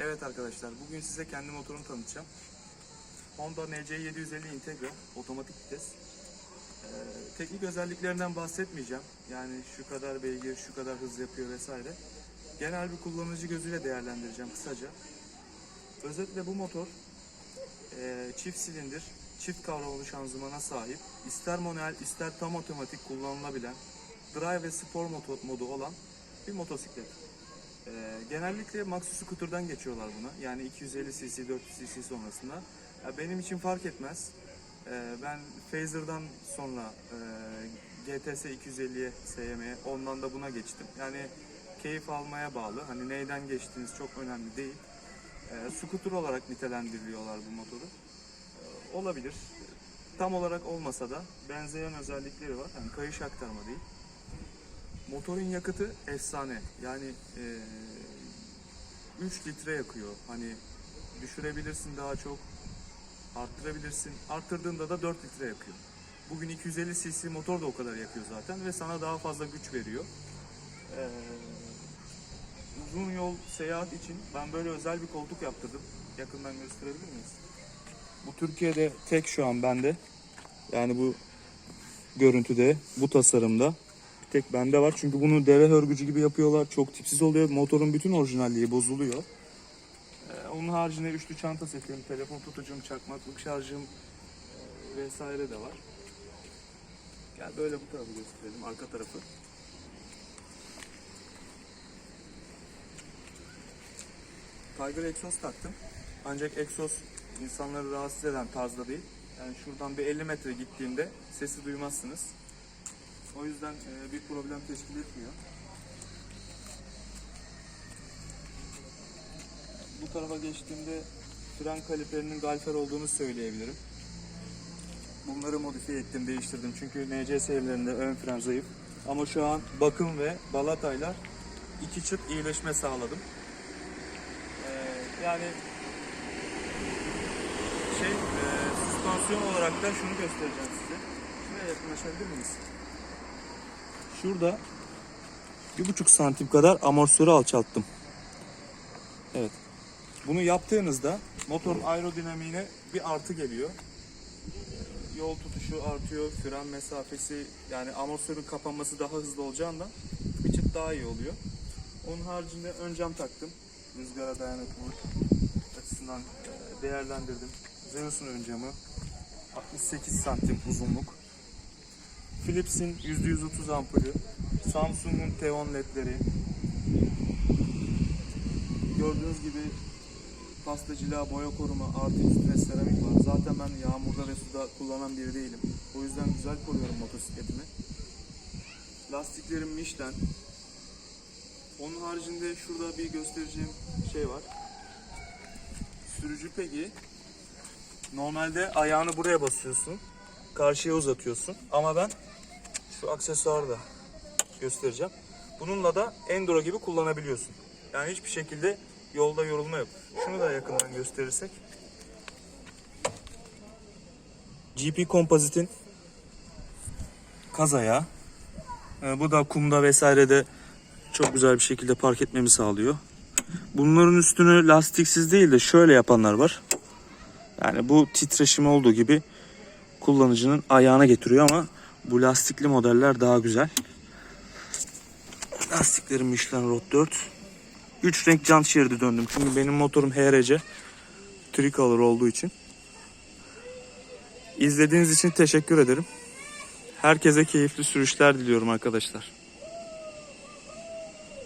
Evet arkadaşlar bugün size kendi motorumu tanıtacağım. Honda NC750 Integra otomatik vites. Ee, teknik özelliklerinden bahsetmeyeceğim. Yani şu kadar beygir, şu kadar hız yapıyor vesaire. Genel bir kullanıcı gözüyle değerlendireceğim kısaca. Özetle bu motor e, çift silindir, çift kavramalı şanzımana sahip, ister manuel ister tam otomatik kullanılabilen, drive ve spor modu olan bir motosiklet. Ee, genellikle Maxi Scooter'dan geçiyorlar buna. Yani 250 cc, 400 cc sonrasında. Ya benim için fark etmez. Ee, ben Phaser'dan sonra e, GTS 250'ye, SM'ye, ondan da buna geçtim. Yani keyif almaya bağlı. Hani neyden geçtiğiniz çok önemli değil. Ee, scooter olarak nitelendiriyorlar bu motoru. Ee, olabilir. Tam olarak olmasa da benzeyen özellikleri var. Yani kayış aktarma değil. Motorun yakıtı efsane. Yani e, 3 litre yakıyor. Hani düşürebilirsin daha çok, arttırabilirsin. Arttırdığında da 4 litre yakıyor. Bugün 250 cc motor da o kadar yakıyor zaten ve sana daha fazla güç veriyor. E, uzun yol seyahat için ben böyle özel bir koltuk yaptırdım. Yakından gösterebilir miyiz? Bu Türkiye'de tek şu an bende. Yani bu görüntüde, bu tasarımda tek bende var. Çünkü bunu deve hörgücü gibi yapıyorlar. Çok tipsiz oluyor. Motorun bütün orijinalliği bozuluyor. Ee, onun haricinde üçlü çanta setim, telefon tutucum, çakmaklık şarjım e, vesaire de var. Gel böyle bu tarafı gösterelim, arka tarafı. Tiger egzoz taktım. Ancak egzoz insanları rahatsız eden tarzda değil. Yani şuradan bir 50 metre gittiğimde sesi duymazsınız. O yüzden e, bir problem teşkil etmiyor. Bu tarafa geçtiğimde fren kaliperinin galfer olduğunu söyleyebilirim. Bunları modifiye ettim, değiştirdim. Çünkü NC serilerinde ön fren zayıf. Ama şu an bakım ve balatayla iki çıt iyileşme sağladım. Ee, yani şey, e, süspansiyon olarak da şunu göstereceğim size. Şuraya yakınlaşabilir miyiz? Şurada bir buçuk santim kadar amortisörü alçalttım. Evet. Bunu yaptığınızda motorun aerodinamiğine bir artı geliyor. Yol tutuşu artıyor, fren mesafesi yani amortisörün kapanması daha hızlı olacağından bir çıt daha iyi oluyor. Onun haricinde ön cam taktım. Rüzgara dayanıklılık açısından e, değerlendirdim. Zeus'un ön camı 68 santim uzunluk. Philips'in %130 ampulü, Samsung'un T10 ledleri. Gördüğünüz gibi pastacılığa boya koruma artı üstüne seramik var. Zaten ben yağmurda ve suda kullanan biri değilim. O yüzden güzel koruyorum motosikletimi. Lastiklerim Michelin. Onun haricinde şurada bir göstereceğim şey var. Sürücü pegi. Normalde ayağını buraya basıyorsun. Karşıya uzatıyorsun. Ama ben şu aksesuarı da göstereceğim. Bununla da Enduro gibi kullanabiliyorsun. Yani hiçbir şekilde yolda yorulma yok. Şunu da yakından gösterirsek. GP Composite'in kaz ayağı. Ee, bu da kumda vesairede çok güzel bir şekilde park etmemi sağlıyor. Bunların üstünü lastiksiz değil de şöyle yapanlar var. Yani bu titreşim olduğu gibi kullanıcının ayağına getiriyor ama bu lastikli modeller daha güzel. Lastiklerim Michelin Road 4. 3 renk jant şeridi döndüm. Çünkü benim motorum HRC. Tricolor olduğu için. İzlediğiniz için teşekkür ederim. Herkese keyifli sürüşler diliyorum arkadaşlar.